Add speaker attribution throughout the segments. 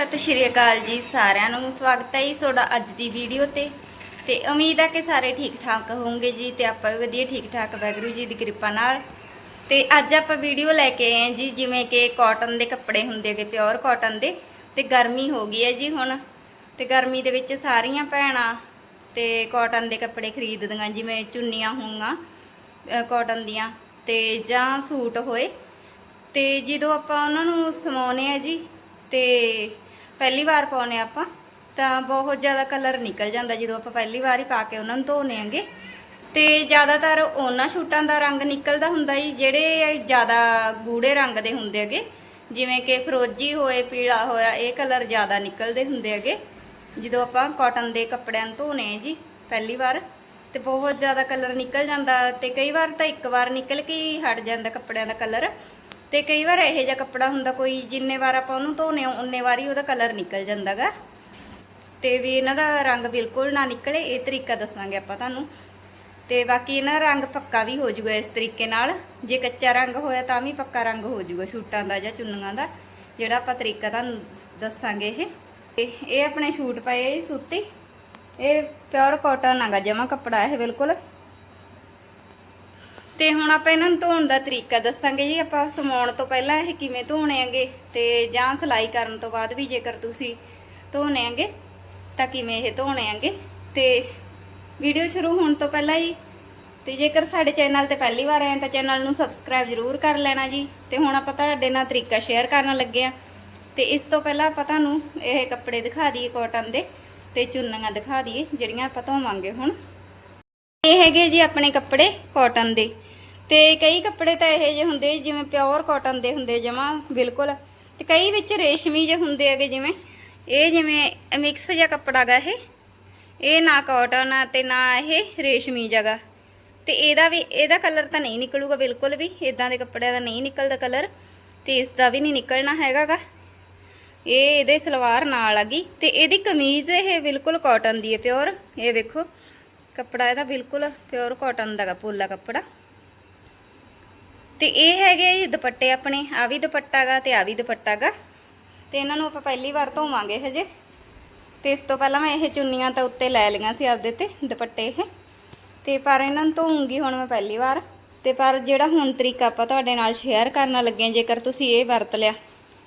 Speaker 1: ਸਤਿ ਸ਼੍ਰੀ ਅਕਾਲ ਜੀ, ਸਾਰਿਆਂ ਨੂੰ ਸਵਾਗਤ ਹੈ ਜੀ ਤੁਹਾਡਾ ਅੱਜ ਦੀ ਵੀਡੀਓ ਤੇ। ਤੇ ਉਮੀਦ ਹੈ ਕਿ ਸਾਰੇ ਠੀਕ ਠਾਕ ਹੋਵੋਗੇ ਜੀ ਤੇ ਆਪਾਂ ਵੀ ਵਧੀਆ ਠੀਕ ਠਾਕ ਵਾਹਿਗੁਰੂ ਜੀ ਦੀ ਕਿਰਪਾ ਨਾਲ। ਤੇ ਅੱਜ ਆਪਾਂ ਵੀਡੀਓ ਲੈ ਕੇ ਆਏ ਜੀ, ਜਿਵੇਂ ਕਿ ਕਾਟਨ ਦੇ ਕੱਪੜੇ ਹੁੰਦੇ ਹੈਗੇ ਪਿਓਰ ਕਾਟਨ ਦੇ। ਤੇ ਗਰਮੀ ਹੋ ਗਈ ਹੈ ਜੀ ਹੁਣ। ਤੇ ਗਰਮੀ ਦੇ ਵਿੱਚ ਸਾਰੀਆਂ ਭੈਣਾਂ ਤੇ ਕਾਟਨ ਦੇ ਕੱਪੜੇ ਖਰੀਦਦੀਆਂ, ਜਿਵੇਂ ਚੁੰਨੀਆਂ ਹੋਊਗਾ ਕਾਟਨ ਦੀਆਂ, ਤੇ ਜਾਂ ਸੂਟ ਹੋਏ। ਤੇ ਜਦੋਂ ਆਪਾਂ ਉਹਨਾਂ ਨੂੰ ਸਮਾਉਨੇ ਆ ਜੀ, ਤੇ ਪਹਿਲੀ ਵਾਰ ਪਾਉਨੇ ਆਪਾਂ, ਤਾਂ ਬਹੁਤ ਜ਼ਿਆਦਾ ਕਲਰ ਨਿਕਲ ਜਾਂਦਾ ਜਦੋਂ ਆਪਾਂ ਪਹਿਲੀ ਵਾਰ ਹੀ ਪਾ ਕੇ ਉਹਨਾਂ ਨੂੰ ਧੋਨੇ ਆਂਗੇ। ਤੇ ਜ਼ਿਆਦਾਤਰ ਉਹਨਾਂ ਛੂਟਾਂ ਦਾ ਰੰਗ ਨਿਕਲਦਾ ਹੁੰਦਾ ਜੀ, ਜਿਹੜੇ ਜ਼ਿਆਦਾ ਗੂੜੇ ਰੰਗ ਦੇ ਹੁੰਦੇ ਹੈਗੇ, ਜਿਵੇਂ ਕਿ ਫਰੋਜੀ ਹੋਏ, ਪੀਲਾ ਹੋਇਆ, ਇਹ ਕਲਰ ਜ਼ਿਆਦਾ ਨਿਕਲਦੇ ਹੁੰਦੇ ਹੈਗੇ। ਜਦੋਂ ਆਪਾਂ ਕਾਟਨ ਦੇ ਕੱਪੜਿਆਂ ਨੂੰ ਧੋਨੇ ਆ ਜੀ, ਪਹਿਲੀ ਵਾਰ, ਤੇ ਬਹੁਤ ਜ਼ਿਆਦਾ ਕਲਰ ਨਿਕਲ ਜਾਂਦਾ, ਤੇ ਕਈ ਵਾਰ ਤਾਂ ਇੱਕ ਵਾਰ ਨਿਕਲ ਕੇ ਹੀ ਹਟ ਜਾਂਦਾ ਕੱਪੜਿਆਂ ਦਾ ਕਲਰ ਤੇ ਕਈ ਵਾਰ ਇਹੋ ਜਿਹਾ ਕੱਪੜਾ ਹੁੰਦਾ ਕੋਈ ਜਿੰਨੇ ਵਾਰ ਆਪਾਂ ਉਹਨੂੰ ਧੋਨੇ ਆ, ਉਨੇ ਵਾਰ ਹੀ ਉਹਦਾ ਕਲਰ ਨਿਕਲ ਜਾਂਦਾਗਾ। ਤੇ ਵੀ ਇਹਨਾਂ ਦਾ ਰੰਗ ਬਿਲਕੁਲ ਨਾ ਨਿਕਲੇ, ਇਹ ਤਰੀਕਾ ਦੱਸਾਂਗੇ ਆਪਾਂ ਤੁਹਾਨੂੰ। ਤੇ ਬਾਕੀ ਇਹਨਾਂ ਦਾ ਰੰਗ ਪੱਕਾ ਵੀ ਹੋ ਜਾਊਗਾ ਇਸ ਤਰੀਕੇ ਨਾਲ। ਜੇ ਕੱਚਾ ਰੰਗ ਹੋਇਆ ਤਾਂ ਵੀ ਪੱਕਾ ਰੰਗ ਹੋ ਜਾਊਗਾ ਸੂਟਾਂ ਦਾ ਜਾਂ ਚੁੰਨੀਆਂ ਦਾ, ਜਿਹੜਾ ਆਪਾਂ ਤਰੀਕਾ ਤੁਹਾਨੂੰ ਦੱਸਾਂਗੇ ਇਹ। ਤੇ ਇਹ ਆਪਣੇ ਸੂਟ ਪਏ ਆ ਜੀ ਸੂਤੀ। ਇਹ ਪਿਓਰ ਕਾਟਨ ਹੈਗਾ ਜਮਾ ਕੱਪੜਾ ਇਹ ਬਿਲਕੁਲ। ਤੇ ਹੁਣ ਆਪਾਂ ਇਹਨਾਂ ਨੂੰ ਧੋਣ ਦਾ ਤਰੀਕਾ ਦੱਸਾਂਗੇ ਜੀ। ਆਪਾਂ ਸਮਾਉਣ ਤੋਂ ਪਹਿਲਾਂ ਇਹ ਕਿਵੇਂ ਧੋਣੇ ਆਂਗੇ ਤੇ ਜਾਂ ਸਿਲਾਈ ਕਰਨ ਤੋਂ ਬਾਅਦ ਵੀ ਜੇਕਰ ਤੁਸੀਂ ਧੋਣੇ ਆਂਗੇ ਤਾਂ ਕਿਵੇਂ ਇਹ ਧੋਣੇ ਆਂਗੇ ਤੇ ਵੀਡੀਓ ਸ਼ੁਰੂ ਹੋਣ ਤੋਂ ਪਹਿਲਾਂ ਜੀ ਤੇ ਜੇਕਰ ਸਾਡੇ ਚੈਨਲ ਤੇ ਪਹਿਲੀ ਵਾਰ ਆਏ ਤਾਂ ਚੈਨਲ ਨੂੰ ਸਬਸਕ੍ਰਾਈਬ ਜ਼ਰੂਰ ਕਰ ਲੈਣਾ ਜੀ। ਤੇ ਹੁਣ ਆਪਾਂ ਤੁਹਾਡੇ ਨਾਲ ਤਰੀਕਾ ਸ਼ੇਅਰ ਕਰਨ ਲੱਗੇ ਆ ਤੇ ਇਸ ਤੋਂ ਪਹਿਲਾਂ ਆਪਾਂ ਤੁਹਾਨੂੰ ਇਹ ਕੱਪੜੇ ਦਿਖਾ ਦਈਏ ਕਾਟਨ ਦੇ ਤੇ ਚੁੰਨੀਆਂ ਦਿਖਾ ਦਈਏ ਜਿਹੜੀਆਂ ਆਪਾਂ ਧੋਵਾਂਗੇ ਹੁਣ। ਇਹ ਹੈਗੇ ਜੀ ਆਪਣੇ ਕੱਪੜੇ ਕਾਟਨ ਦੇ। ਤੇ ਕਈ ਕੱਪੜੇ ਤਾਂ ਇਹੋ ਜਿਹੇ ਹੁੰਦੇ ਜਿਵੇਂ ਪਿਓਰ ਕਾਟਨ ਦੇ ਹੁੰਦੇ ਜਮਾ, ਬਿਲਕੁਲ। ਤੇ ਕਈ ਵਿੱਚ ਰੇਸ਼ਮੀ ਜਿਹੇ ਹੁੰਦੇ ਹੈਗੇ ਜਿਵੇਂ, ਇਹ ਜਿਵੇਂ ਮਿਕਸ ਜਿਹਾ ਕੱਪੜਾ ਗਾ ਇਹ। ਇਹ ਨਾ ਕਾਟਨ ਆ ਤੇ ਨਾ ਇਹ ਰੇਸ਼ਮੀ ਜਗਾ ਤੇ ਇਹਦਾ ਵੀ, ਇਹਦਾ ਕਲਰ ਤਾਂ ਨਹੀਂ ਨਿਕਲੂਗਾ ਬਿਲਕੁਲ ਵੀ ਇਦਾਂ ਦੇ ਕੱਪੜਿਆਂ ਦਾ ਨਹੀਂ ਨਿਕਲਦਾ ਕਲਰ ਤੇ ਇਸ ਦਾ ਵੀ ਨਹੀਂ ਨਿਕਲਣਾ ਹੈਗਾਗਾ ਇਹ ਇਹਦੇ ਸਲਵਾਰ ਨਾਲ ਆ ਗਈ, ਤੇ ਇਹਦੀ ਕਮੀਜ਼ ਇਹ ਬਿਲਕੁਲ ਕਾਟਨ ਦੀ ਹੈ ਪਿਓਰ ਇਹ ਵੇਖੋ, ਕੱਪੜਾ ਇਹਦਾ ਬਿਲਕੁਲ ਪਿਓਰ ਕਾਟਨ ਦਾ ਗਾ, ਪੋਲਾ ਕੱਪੜਾ। ਤੇ ਇਹ ਹੈਗੇ ਜੀ ਦੁਪੱਟੇ ਆਪਣੇ ਆ ਵੀ ਦੁਪੱਟਾ ਗਾ ਤੇ ਆ ਵੀ ਦੁਪੱਟਾ ਗਾ ਤੇ ਇਹਨਾਂ ਨੂੰ ਆਪਾਂ ਪਹਿਲੀ ਵਾਰ ਧੋਵਾਂਗੇ ਹਜੇ ਤੇ ਇਸ ਤੋਂ ਪਹਿਲਾਂ ਮੈਂ ਇਹ ਚੁੰਨੀਆਂ ਤਾਂ ਉੱਤੇ ਲੈ ਲਈਆਂ ਸੀ ਆਪਦੇ ਤੇ, ਦੁਪੱਟੇ ਇਹ। ਤੇ ਪਰ ਇਹਨਾਂ ਨੂੰ ਧੋਉਂਗੀ ਹੁਣ ਮੈਂ ਪਹਿਲੀ ਵਾਰ। ਤੇ ਪਰ ਜਿਹੜਾ ਹੁਣ ਤਰੀਕਾ ਆਪਾਂ ਤੁਹਾਡੇ ਨਾਲ ਸ਼ੇਅਰ ਕਰਨ ਲੱਗੇ ਜੇਕਰ ਤੁਸੀਂ ਇਹ ਵਰਤ ਲਿਆ,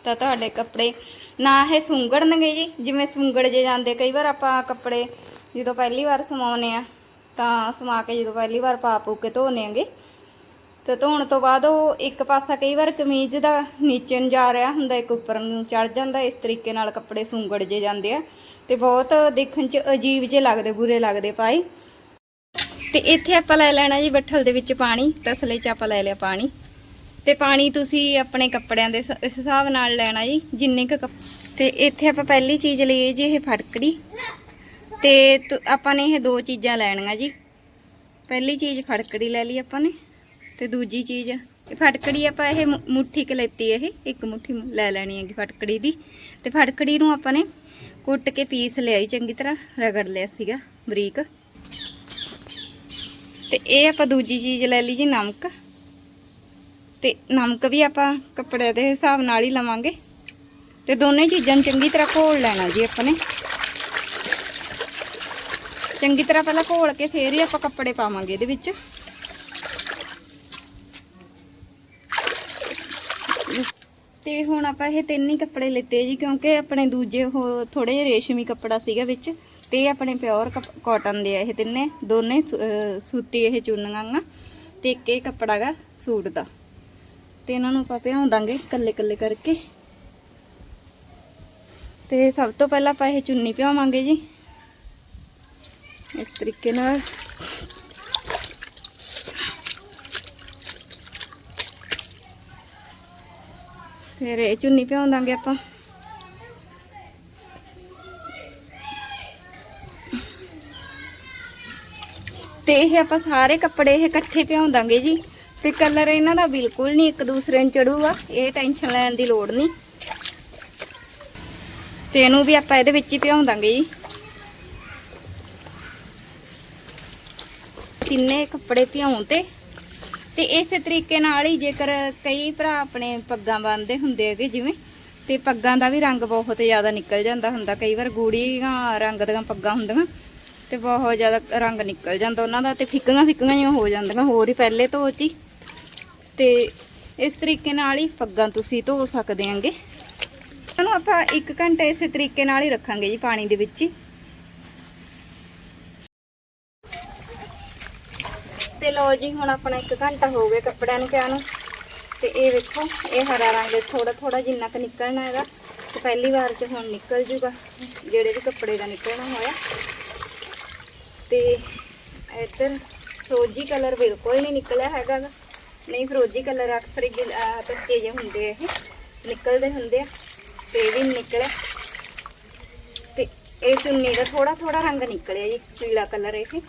Speaker 1: ਤਾਂ ਤੁਹਾਡੇ ਕੱਪੜੇ ਨਾ ਇਹ ਸੁੰਗੜਨਗੇ ਜੀ। ਜਿਵੇਂ ਸੁੰਗੜ ਜੇ ਜਾਂਦੇ, ਕਈ ਵਾਰ ਆਪਾਂ ਕੱਪੜੇ ਜਦੋਂ ਪਹਿਲੀ ਵਾਰ ਸਮਾਉਨੇ ਆ ਤਾਂ ਸਮਾ ਕੇ ਜਦੋਂ ਪਹਿਲੀ ਵਾਰ ਪਾ ਪੂ ਕੇ ਧੋਨੇ ਆਂਗੇ। ਤੇ ਧੋਣ ਤੋਂ ਬਾਅਦ ਉਹ ਇੱਕ ਪਾਸਾ ਕਈ ਵਾਰ ਕਮੀਜ਼ ਦਾ ਨੀਚੇ ਨੂੰ ਜਾ ਰਿਹਾ ਹੁੰਦਾ, ਇੱਕ ਉੱਪਰ ਨੂੰ ਚੜ ਜਾਂਦਾ, ਇਸ ਤਰੀਕੇ ਨਾਲ ਕੱਪੜੇ ਸੁੰਗੜ ਜੇ ਜਾਂਦੇ ਆ ਤੇ ਬਹੁਤ ਦੇਖਣ 'ਚ ਅਜੀਬ ਜੇ ਲੱਗਦੇ, ਬੁਰੇ ਲੱਗਦੇ ਪਾਈ ਤੇ ਇੱਥੇ ਆਪਾਂ ਲੈ ਲੈਣਾ ਜੀ ਬੱਠਲ ਦੇ ਵਿੱਚ ਪਾਣੀ, ਤਸਲੇ 'ਚ ਆਪਾਂ ਲੈ ਲਿਆ ਪਾਣੀ। ਤੇ ਪਾਣੀ ਤੁਸੀਂ ਆਪਣੇ ਕੱਪੜਿਆਂ ਦੇ ਹਿਸਾਬ ਨਾਲ ਲੈਣਾ ਜੀ, ਜਿੰਨੇ ਕੁ ਕੱਪ- ਤੇ ਇੱਥੇ ਆਪਾਂ ਪਹਿਲੀ ਚੀਜ਼ ਲਈਏ ਜੀ ਇਹ ਫੜਕੜੀ। ਤੇ ਤੁ- ਆਪਾਂ ਨੇ ਇਹ ਦੋ ਚੀਜ਼ਾਂ ਲੈਣੀਆਂ ਜੀ। ਪਹਿਲੀ ਚੀਜ਼ ਫੜਕੜੀ ਲੈ ਲਈ ਆਪਾਂ ਨੇ। ਤੇ ਦੂਜੀ ਚੀਜ਼, ਇਹ ਫਟਕੜੀ ਆਪਾਂ ਇਹ ਮੁੱਠੀ ਕ ਲੈਤੀ ਇਹ, ਇੱਕ ਮੁੱਠੀ ਲੈ ਲੈਣੀ ਹੈਗੀ ਫਟਕੜੀ ਦੀ। ਤੇ ਫਟਕੜੀ ਨੂੰ ਆਪਾਂ ਨੇ ਕੁੱਟ ਕੇ ਪੀਸ ਲਿਆਈ ਚੰਗੀ ਤਰ੍ਹਾਂ ਰਗੜ ਲਿਆ ਸੀਗਾ ਬਰੀਕ। ਤੇ ਇਹ ਆਪਾਂ ਦੂਜੀ ਚੀਜ਼ ਲੈ ਲਈ ਜੀ, ਨਮਕ। ਤੇ ਨਮਕ ਵੀ ਆਪਾਂ ਕੱਪੜੇ ਦੇ ਹਿਸਾਬ ਨਾਲ ਹੀ ਲਵਾਂਗੇ। ਤੇ ਦੋਨੇ ਚੀਜ਼ਾਂ ਨੂੰ ਚੰਗੀ ਤਰ੍ਹਾਂ ਘੋਲ ਲੈਣਾ ਜੀ ਆਪਾਂ ਨੇ। ਚੰਗੀ ਤਰ੍ਹਾਂ ਪਹਿਲਾਂ ਘੋਲ ਕੇ ਫੇਰ ਹੀ ਆਪਾਂ ਕੱਪੜੇ ਪਾਵਾਂਗੇ ਇਹਦੇ ਵਿੱਚ। ਤੇ ਹੁਣ ਆਪਾਂ ਇਹ ਤਿੰਨ ਹੀ ਕੱਪੜੇ ਲਿੱਤੇ ਜੀ, ਕਿਉਂਕਿ ਆਪਣੇ ਦੂਜੇ ਉਹ ਥੋੜੇ ਜਿਹੇ ਰੇਸ਼ਮੀ ਕੱਪੜਾ ਸੀਗਾ ਵਿੱਚ, ਤੇ ਇਹ ਆਪਣੇ ਪਿਓਰ ਕਾਟਨ ਦੇ ਆ ਇਹ ਤਿੰਨੇ, ਦੋਨੇ ਸੂ- ਸੂਤੀ ਇਹ ਚੁੰਨੀਆਂ ਗਾ ਤੇ ਇੱਕ ਇਹ ਕੱਪੜਾ ਗਾ ਸੂਟ ਦਾ। ਤੇ ਇਹਨਾਂ ਨੂੰ ਆਪਾਂ ਭਿਉਂ ਦਾਂਗੇ ਕੱਲੇ ਕੱਲੇ ਕਰਕੇ। ਤੇ ਸਭ ਤੋਂ ਪਹਿਲਾਂ ਆਪਾਂ ਇਹ ਚੁੰਨੀ ਭਿਆਵਾਂਗੇ ਜੀ। ਇਸ ਤਰੀਕੇ ਨਾਲ। ਫਿਰ ਇਹ ਚੁੰਨੀ ਭਿਉਂ ਦਾਂਗੇ ਆਪਾਂ। ਤੇ ਇਹ ਆਪਾਂ ਸਾਰੇ ਕੱਪੜੇ ਇਹ ਇਕੱਠੇ ਭਿਉਂ ਦਾਂਗੇ ਜੀ। ਤੇ ਕਲਰ ਇਹਨਾਂ ਦਾ ਬਿਲਕੁਲ ਨਹੀਂ, ਇੱਕ ਦੂਸਰੇ ਨੂੰ ਚੜੂਗਾ। ਇਹ ਟੈਨਸ਼ਨ ਲੈਣ ਦੀ ਲੋੜ ਨਹੀਂ। ਤੇ ਇਹਨੂੰ ਵੀ ਆਪਾਂ ਇਹਦੇ ਵਿੱਚ ਹੀ ਭਿਉਂ ਦਾਂਗੇ ਜੀ। ਤਿੰਨੇ ਕੱਪੜੇ ਭਿਉਂ ਤੇ ਤੇ ਇਸੇ ਤਰੀਕੇ ਨਾਲ ਹੀ ਜੇਕਰ ਕਈ ਭਰਾ ਆਪਣੇ ਪੱਗਾਂ ਬੰਨਦੇ ਹੁੰਦੇ ਹੈਗੇ ਜਿਵੇਂ, ਤੇ ਪੱਗਾਂ ਦਾ ਵੀ ਰੰਗ ਬਹੁਤ ਜ਼ਿਆਦਾ ਨਿਕਲ ਜਾਂਦਾ ਹੁੰਦਾ। ਕਈ ਵਾਰ ਗੂੜੀਆਂ ਰੰਗ ਦੀਆਂ ਪੱਗਾਂ ਹੁੰਦੀਆਂ ਤੇ ਬਹੁਤ ਜ਼ਿਆਦਾ ਰੰਗ ਨਿਕਲ ਜਾਂਦਾ ਉਹਨਾਂ ਦਾ ਤੇ ਫਿੱਕੀਆਂ ਫਿੱਕੀਆਂ ਜਿਹੀਆਂ ਹੋ ਜਾਂਦੀਆਂ, ਹੋਰ ਹੀ ਪਹਿਲੇ ਧੋ ਚ ਹੀ। ਤੇ ਇਸ ਤਰੀਕੇ ਨਾਲ ਹੀ ਪੱਗਾਂ ਤੁਸੀਂ ਧੋ ਸਕਦੇ ਆਂਗੇ ਉਹਨੂੰ ਆਪਾਂ 1 ਘੰਟਾ ਇਸੇ ਤਰੀਕੇ ਨਾਲ ਹੀ ਰੱਖਾਂਗੇ ਜੀ ਪਾਣੀ ਦੇ ਵਿੱਚ ਤੇ ਲੋ ਜੀ, ਹੁਣ ਆਪਣਾ 1 ਘੰਟਾ ਹੋ ਗਿਆ ਕੱਪੜਿਆਂ ਨੂੰ ਪਿਆ ਨੂੰ। ਤੇ ਇਹ ਵੇਖੋ, ਇਹ ਹਰਾ ਰੰਗ ਥੋੜਾ ਥੋੜਾ ਜਿੰਨਾ ਕੁ ਨਿਕਲਣਾ ਇਹਦਾ। ਤੇ ਪਹਿਲੀ ਵਾਰ ਚ ਹੁਣ ਨਿਕਲ ਜੂਗਾ, ਜਿਹੜੇ ਵੀ ਕੱਪੜੇ ਦਾ ਨਿਕਲਣਾ ਹੋਇਆ। ਤੇ ਇੱਧਰ ਫਰੋਜੀ ਕਲਰ ਬਿਲਕੁਲ ਨਹੀਂ ਨਿਕਲਿਆ ਹੈਗਾ ਨਹੀਂ, ਫਰੋਜੀ ਕਲਰ ਅਕਸਰ ਹੀ ਗਿਲ- ਆਹ ਕੱਚੇ ਜਿਹੇ ਹੁੰਦੇ ਇਹ। ਨਿਕਲਦੇ ਹੁੰਦੇ ਆ, ਤੇ ਇਹ ਵੀ ਨੀ ਨਿਕਲਿਆ। ਤੇ ਇਹ ਚੁੰਨੀ ਦਾ ਥੋੜਾ ਥੋੜਾ ਰੰਗ ਨਿਕਲਿਆ ਜੀ, ਪੀਲਾ ਕਲਰ ਇਹ।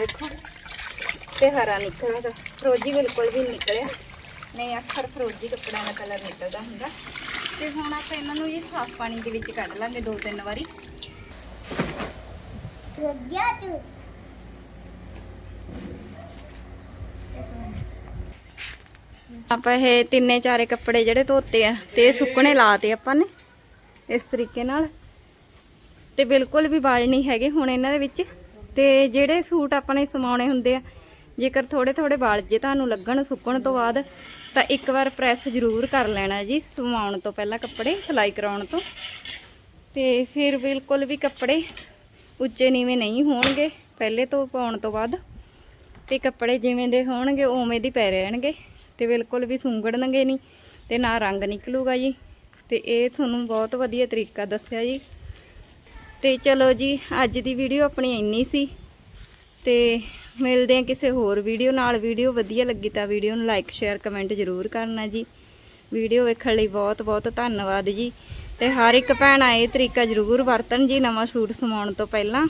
Speaker 1: ਵੇਖੋ ਤੇ ਹਰਾ ਨਿਕਲਦਾ ਫਰੋਜੀ ਬਿਲਕੁਲ ਵੀ ਨਿਕਲਿਆ। ਨਹੀਂ ਅਕਸਰ ਫਰੋਜੀ ਕੱਪੜਿਆਂ ਦਾ ਕਲਰ ਨਿਕਲਦਾ ਹੁੰਦਾ। ਤੇ ਹੁਣ ਆਪਾਂ ਇਹਨਾਂ ਨੂੰ ਜੀ ਸਾਫ਼ ਪਾਣੀ ਦੇ ਵਿੱਚ ਕੱਢ ਲਾਂਗੇ ਦੋ ਤਿੰਨ ਵਾਰੀ। ਆਪਾਂ ਇਹ ਤਿੰਨੇ ਚਾਰੇ ਕੱਪੜੇ ਜਿਹੜੇ ਧੋਤੇ ਆ ਤੇ ਇਹ ਸੁੱਕਣੇ ਲਾਤੇ ਆਪਾਂ ਨੇ ਇਸ ਤਰੀਕੇ ਨਾਲ। ਤੇ ਬਿਲਕੁਲ ਵੀ ਵਾਲ ਨਹੀਂ ਹੈਗੇ ਹੁਣ ਇਹਨਾਂ ਦੇ ਵਿੱਚ। ਤੇ ਜਿਹੜੇ ਸੂਟ ਆਪਣੇ ਸਮਾਉਣੇ ਹੁੰਦੇ ਆ, ਜੇਕਰ ਥੋੜੇ ਥੋੜੇ ਵਾਲ ਜੇ ਤੁਹਾਨੂੰ ਲੱਗਣ ਸੁੱਕਣ ਤੋਂ ਬਾਅਦ, ਤਾਂ ਇੱਕ ਵਾਰ ਪ੍ਰੈਸ ਜ਼ਰੂਰ ਕਰ ਲੈਣਾ ਜੀ, ਸਮਾਉਣ ਤੋਂ ਪਹਿਲਾਂ ਕੱਪੜੇ, ਸਿਲਾਈ ਕਰਾਉਣ ਤੋਂ। ਤੇ ਫਿਰ ਬਿਲਕੁਲ ਵੀ ਕੱਪੜੇ ਉੱਚੇ ਨੀਵੇਂ ਨਹੀਂ ਹੋਣਗੇ, ਪਹਿਲੇ ਤੋਂ ਪਾਉਣ ਤੋਂ ਬਾਅਦ। ਤੇ ਕੱਪੜੇ ਜਿਵੇਂ ਦੇ ਹੋਣਗੇ, ਉਵੇਂ ਦੀ ਪੈ ਰਹਿਣਗੇ, ਤੇ ਬਿਲਕੁਲ ਵੀ ਸੁੰਗੜਨਗੇ ਨਹੀਂ, ਤੇ ਨਾ ਰੰਗ ਨਿਕਲੂਗਾ ਜੀ। ਤੇ ਇਹ ਤੁਹਾਨੂੰ ਬਹੁਤ ਵਧੀਆ ਤਰੀਕਾ ਦੱਸਿਆ ਜੀ। ਤੇ ਚਲੋ ਜੀ, ਅੱਜ ਦੀ ਵੀਡੀਓ ਆਪਣੀ ਇੰਨੀ ਸੀ। ਤੇ ਮਿਲਦੇ ਆ ਕਿਸੇ ਹੋਰ ਵੀਡੀਓ ਨਾਲ। ਵੀਡੀਓ ਵਧੀਆ ਲੱਗੀ ਤਾਂ ਵੀਡੀਓ ਨੂੰ ਲਾਈਕ ਸ਼ੇਅਰ ਕਮੈਂਟ ਜ਼ਰੂਰ ਕਰਨਾ ਜੀ। ਵੀਡੀਓ ਵੇਖਣ ਲਈ ਬਹੁਤ ਬਹੁਤ ਧੰਨਵਾਦ ਜੀ। ਤੇ ਹਰ ਇੱਕ ਭੈਣ ਇਹ ਤਰੀਕਾ ਜ਼ਰੂਰ ਵਰਤਣ ਜੀ ਨਵਾਂ ਸੂਟ ਸਮਾਉਣ ਤੋਂ ਪਹਿਲਾਂ।